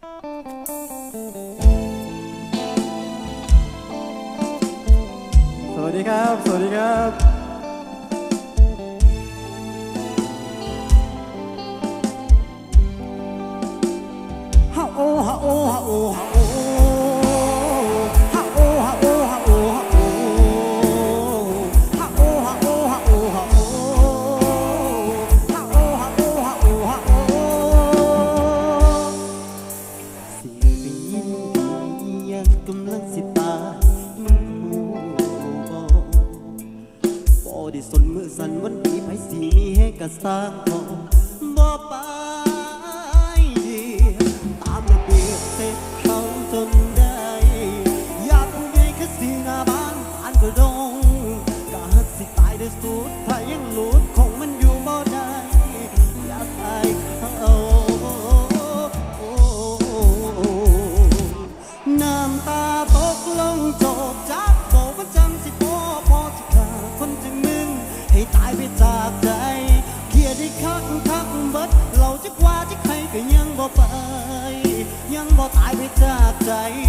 สวัสดีครับ สวัสดีครับฮาโอฮาโอฮาโอฮา สร้างพอบ่ ใด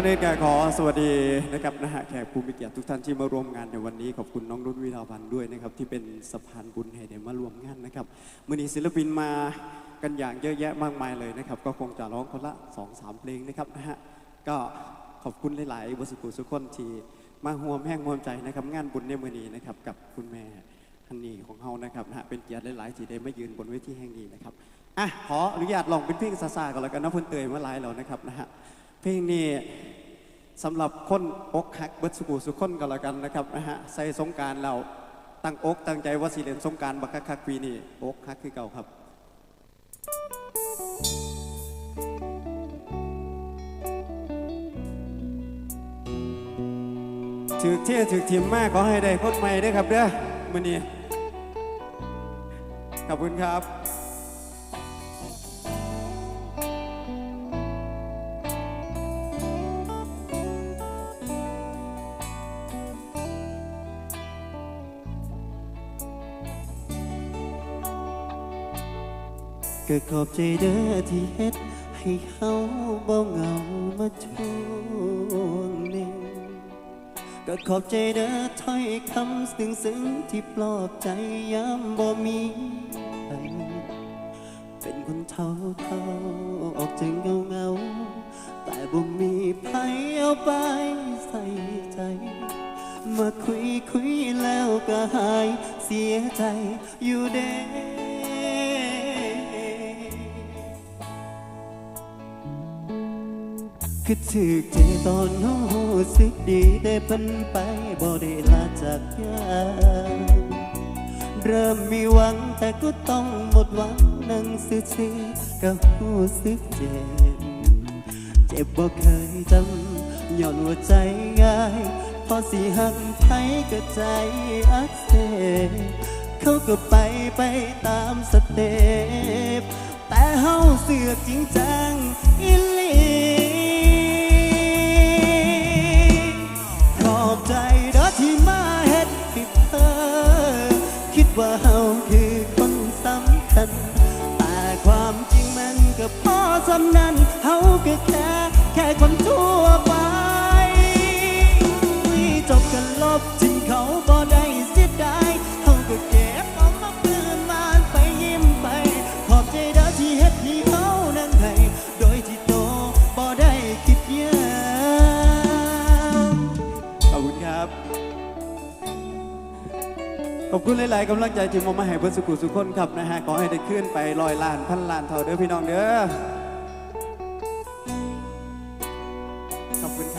ก็เนกขอสวัสดีนะครับนะฮะแขกผู้มีเกียรติทุกท่านที่มาร่วมงานในวันนี้ขอบคุณน้องรุ่นวิลาพันธ์ด้วยนะครับที่เป็นสะพานบุญให้ได้มาร่วมงานนะครับมือนี้ศิลปินมากันอย่างเยอะแยะมากมายเลยนะครับ ก็คงจะร้องคนละสองสามเพลงนะครับนะฮะก็ขอบคุณหลายๆบสุทธิ์สุขคนที่มาห่วมแห้งห่วมใจนะครับงานบุญในมือนี้นะครับกับคุณแม่ฮันนี่ของเฮานะครับนะฮะเป็นเกียรติหลายๆที่ได้มายืนบนเวทีแห่งนี้นะครับอะขออนุญาตลองเป็นเพลงซาซากันแล้วกันนะเพิ่นเตยเมาหลายแล้วนะครับนะฮะ เพลงนี้สำหรับคนอกหักเบิดสุกุสุคนก็แล้วกันนะครับนะฮะใส่สงการเราตั้งอกตั้งใจว่าสิเล่นสงการบักคักปีนี้อกหักคือเก่าครับถือเที่ยถือทีมมากขอให้ได้คนใหม่ด้วยครับเด้อมื้อนี้ขอบคุณครับ ก็ขอบใจเด้อที่เฮ็ดให้เฮาบ่เหงามาช่วงหนึ่งก็ขอบใจเด้อถ้อยคำซึ้งซึ้งที่ปลอบใจยามบ่มีกันเป็นคนเท่าเท่าออกจากเงาเงาแต่บ่มีไผเอาไปใส่ใจ มาคุยคุยแล้วก็หายเสียใจอยู่เด้ คือถือใจตอนน้องสึกดีแต่เพิ่นไปบ่ได้ลาจากยาเริ่มมีหวังแต่ก็ต้องหมดหวังนั่งซื่อๆก็รู้สึกเจ็บ เจ็บบ่เคยจำย้อนว่าใจง่าย พอสิหักไผก็ใจอักเสบเขาก็ไปไปตามสเต็ปแต่เฮาเสือกจริงจังอีำนั้นเฮาก็แค่ แค่คนทั่วไปจบกันลบทิ้งเขาบ่ได้เสียดายเฮาก็เก็บเอามาเพื่อมานไปยิ้มไป ขอบใจเด้อที่เฮ็ดให้เฮานั้นให้โดยที่โตบ่ได้คิดยามขอบคุณครับ ขอบคุณหลาย ๆกำลังใจที่มอบมาให้เพื่อนสุขุสุขคนครับนะฮะ ขอให้ได้ขึ้นไปลอยล้านพันล้านเท่าเด้อพี่น้องเด้อ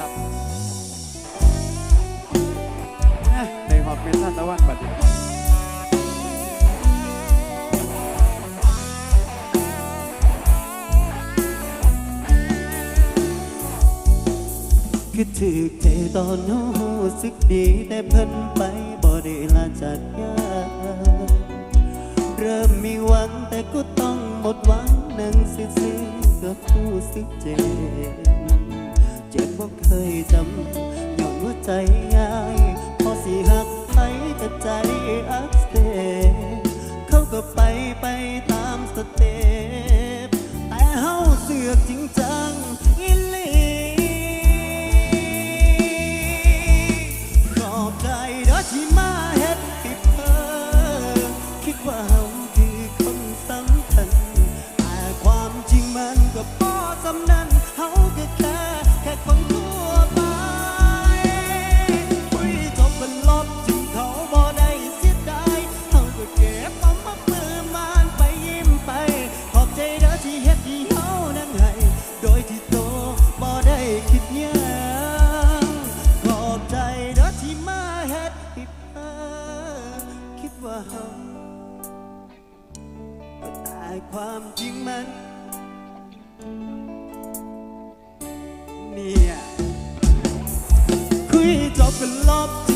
ครับในหอบเป็นท่านตะวันบัดนี้คือถือเทตอนนู้สึกดีแต่เพิ่นไปบ่ได้ลาจากยาเริ่มมีหวังแต่ก็ต้องหมดหวังนั่งซื่อๆก็รู้สึกเจ็บ เจ็บบ่เคยจำย้อนว่าใจง่ายพอสิหักไปแต่ใจอักเสบเขาก็ไปไปตามสเต็ปแต่เฮาเสือกจริงจังอีลี ขอบใจเด้อที่มาเฮ็ดให้เธอคิดว่าเฮาคือคนสำคัญแต่ความจริงมันก็พอสำนั้น ย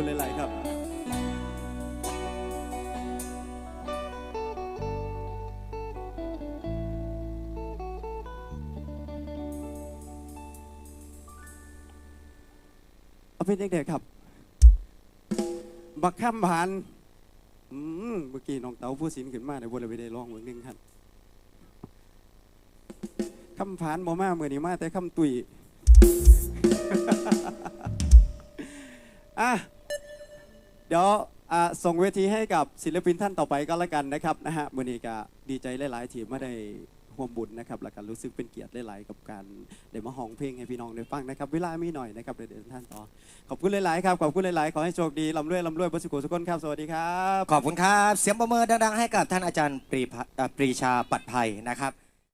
คุณหลาย ๆ ครับเอาเป็นเด็กๆครับ บักข้ามผ่านอืมเมื่อกี้น้องเต๋าผู้สินขึ้นมาในบนเราไปได้ร้องเหมือนหนึงครับคำผ่านบ่มาเมื่อนี้มาแต่คำตุยอะ เดี๋ยวอะส่งเวทีให้กับศิลปินท่านต่อไปก็แล้วกันนะครับนะฮะมือนี้ก็ดีใจหลายๆทีมมาได้ร่วมบุญนะครับแล้วก็รู้สึกเป็นเกียรติหลายๆกับการได้มาห้องเพลงให้พี่น้องได้ฟังนะครับเวลามีหน่อยนะครับเดี๋ยวเดี๋ยวท่านต่อขอบคุณหลายๆครับขอบคุณหลายๆขอให้โชคดีลำรวยลำรวยบสุกุสุกนครับสวัสดีครับ ขอบคุณครับ เสียงประเมินดังๆให้กับท่านอาจารย์ปรีพะเอ่อปรีชาปัดภัยนะครับ